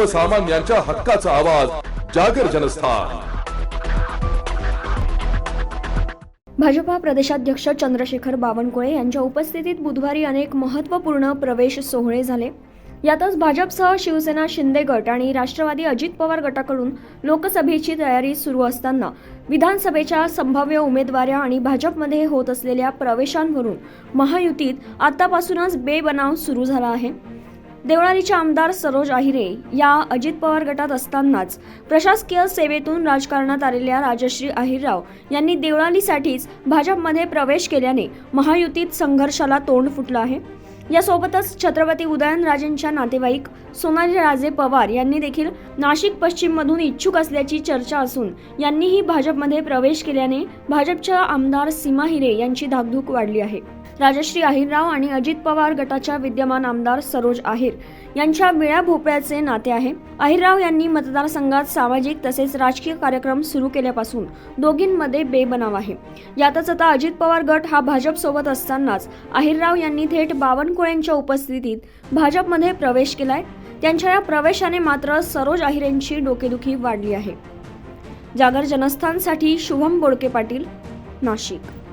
सर्वसामान्यांच्या हक्काचा आवाज जागर जनस्थान. भाजपा प्रदेशाध्यक्ष चंद्रशेखर बावनकुळे यांच्या उपस्थितीत बुधवारी अनेक महत्त्वपूर्ण प्रवेश सोहळे झाले. यातच भाजपसह शिवसेना शिंदे गट आणि राष्ट्रवादी अजित पवार गटाकडून लोकसभेची तयारी सुरू असताना विधानसभेच्या संभाव्य उमेदवाऱ्या आणि भाजपमध्ये होत असलेल्या प्रवेशांवरून महायुतीत आतापासूनच बेबनाव सुरू झाला आहे. देवळालीचे आमदार सरोज आहिरे या अजित पवार गटात असतानाच प्रशासकीय सेवेतून राजकारणात आलेल्या राजश्री आहिरराव यांनी देवळालीसाठीच भाजपमध्ये प्रवेश केल्याने महायुतीत संघर्षाला तोंड फुटलं आहे. यासोबतच छत्रपती उदयनराजेंच्या नातेवाईक सोनाली राजे पवार यांनी देखील नाशिक पश्चिममधून इच्छुक असल्याची चर्चा असून यांनीही भाजपमध्ये प्रवेश केल्याने भाजपच्या आमदार सीमा हिरे यांची धाकधूक वाढली आहे. राजश्री आहिरराव आणि अजित पवार गटाच्या विद्यमान आमदार सरोज आहिर यांच्या विळ्या भोपळ्याचे नाते आहे. आहिरराव यांनी मतदारसंघात सामाजिक तसेच राजकीय कार्यक्रम सुरू केल्यापासून दोघींमध्ये बेबनाव आहे. यातच आता अजित पवार गट हा भाजपसोबत असतानाच आहिरराव यांनी थेट बावनकुळेंच्या उपस्थितीत भाजपमध्ये प्रवेश केलाय. त्यांच्या या प्रवेशाने मात्र सरोज आहिरेंची डोकेदुखी वाढली आहे. जागर जनस्थानसाठी शुभम बोडके पाटील नाशिक.